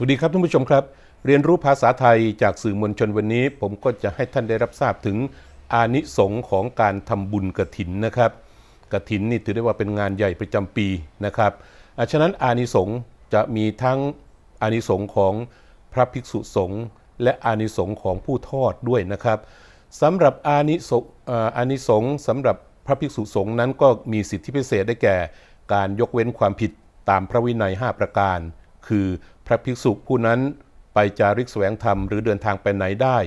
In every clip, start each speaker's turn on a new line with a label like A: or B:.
A: สวัสดีครับท่านผู้ชมครับ เรียนรู้ภาษาไทยจากสื่อมวลชนวันนี้ ผมก็จะให้ท่านได้รับทราบถึงอานิสงส์ของการทำบุญกระถินนะครับกระถินนี่ถือได้ว่าเป็นงานใหญ่ประจำปีนะครับอะฉะนั้นอานิสงส์จะมีทั้งอานิสงส์ของพระภิกษุสงฆ์และอานิสงส์ของผู้ทอดด้วยนะครับสำหรับอานิสงส์อ่านิสงส์สำหรับพระภิกษุสงฆ์นั้นก็มีสิทธิพิเศษได้แก่ การยกเว้นความผิดตามพระวินัย 5 ประการ คือ พระภิกษุผู้นั้นไปจาริกแสวงธรรมหรือเดินทางไปไหนได้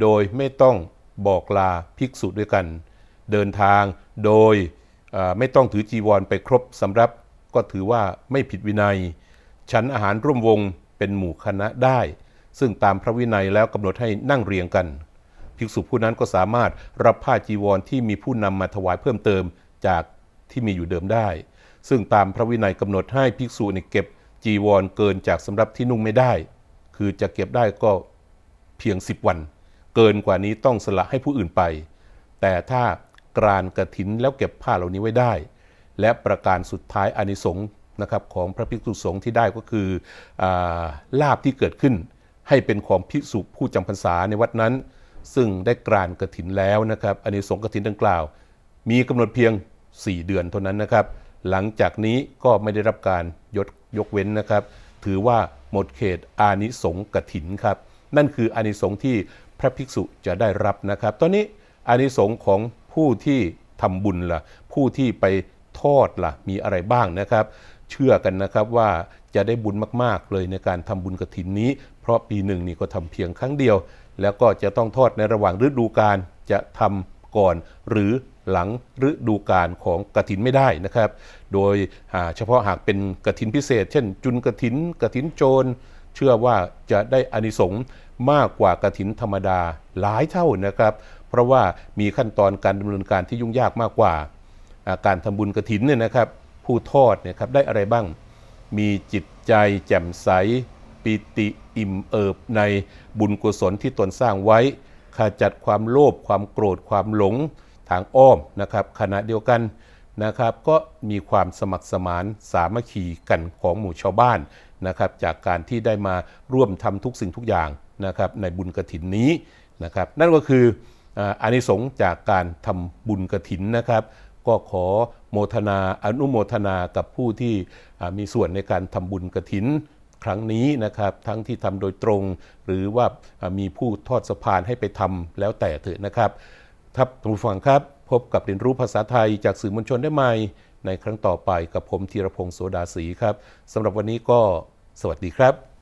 A: โดยไม่ต้องบอกลาภิกษุด้วยกัน เดินทางโดยไม่ต้องถือจีวรไปครบสำรับก็ถือว่าไม่ผิดวินัย ฉันอาหารร่วมวงเป็นหมู่คณะได้ ซึ่งตามพระวินัยแล้วกำหนดให้นั่งเรียงกัน ภิกษุผู้นั้นก็สามารถรับผ้าจีวรที่มีผู้นำมาถวายเพิ่มเติมจากที่มีอยู่เดิมได้ ซึ่งตามพระวินัยกำหนดให้ภิกษุเนี่ยเก็บ จีวรเกินจากสำรับที่นุ่งไม่ได้ คือจะเก็บได้ก็เพียง 10 วัน เกินกว่านี้ต้องสละให้ผู้อื่นไป แต่ถ้ากรานกระถินแล้วเก็บผ้าเหล่านี้ไว้ได้ และประการสุดท้ายอานิสงส์นะครับของพระภิกษุสงฆ์ที่ได้ก็คืออาลาบที่เกิดขึ้น ให้เป็นของภิกษุผู้จำพรรษาในวัดนั้น ซึ่งได้กรานกระถินแล้วนะครับอานิสงส์กระถินดังกล่าว มีกำหนดเพียง 4 เดือนเท่านั้นนะครับ หลังจากนี้ก็ไม่ได้รับการยก ยกเว้นนะครับ ถือว่าหมดเขตอานิสงส์กถินครับ นั่นคืออานิสงส์ที่พระภิกษุจะได้รับนะครับ ตอนนี้อานิสงส์ของผู้ที่ทำบุญล่ะ ผู้ที่ไปทอดล่ะ มีอะไรบ้างนะครับ เชื่อกันนะครับว่าจะได้บุญมาก ๆ เลยในการทำบุญกระถินนี้ เพราะปีหนึ่งนี่ก็ทำเพียงครั้งเดียว แล้วก็จะต้องทอดในระหว่างฤดูกาลจะทำก่อนหรือ หลังฤดูกาลของกระถินไม่ได้นะครับ โดยเฉพาะหากเป็นกระถินพิเศษ เช่น จุนกระถินกระถินโจร เชื่อว่าจะได้อานิสงส์มากกว่ากระถินธรรมดาหลายเท่านะครับ เพราะว่ามีขั้นตอนการดำเนินการที่ยุ่งยากมากกว่า การทำบุญกระถินเนี่ยนะครับผู้ทอดเนี่ยครับได้อะไรบ้าง มีจิตใจแจ่มใสปิติอิ่มเอิบในบุญกุศลที่ตนสร้างไว้ขจัดความโลภความโกรธความหลง ทางอ้อมนะครับขณะเดียวกันนะครับก็มีความสมัครสมานสามัคคีกันของหมู่ชาวบ้านนะครับจากการที่ได้มาร่วมทำทุกสิ่งทุกอย่างนะครับในบุญกระถินนี้นะครับนั่นก็คืออานิสงส์จากการทำบุญกระถินนะครับ ก็ขอโมทนาอนุโมทนากับผู้ที่มีส่วนในการทำบุญกระถินครั้งนี้นะครับทั้งที่ทำโดยตรง หรือว่ามีผู้ทอดสะพานให้ไปทำแล้วแต่เถอะนะครับ ครับท่านผู้ฟังครับ พบกับเรียนรู้ภาษาไทยจากสื่อมวลชนได้ใหม่ ในครั้งต่อไปกับผมธีรพงศ์โสดาศรีครับสำหรับวันนี้ก็สวัสดีครับ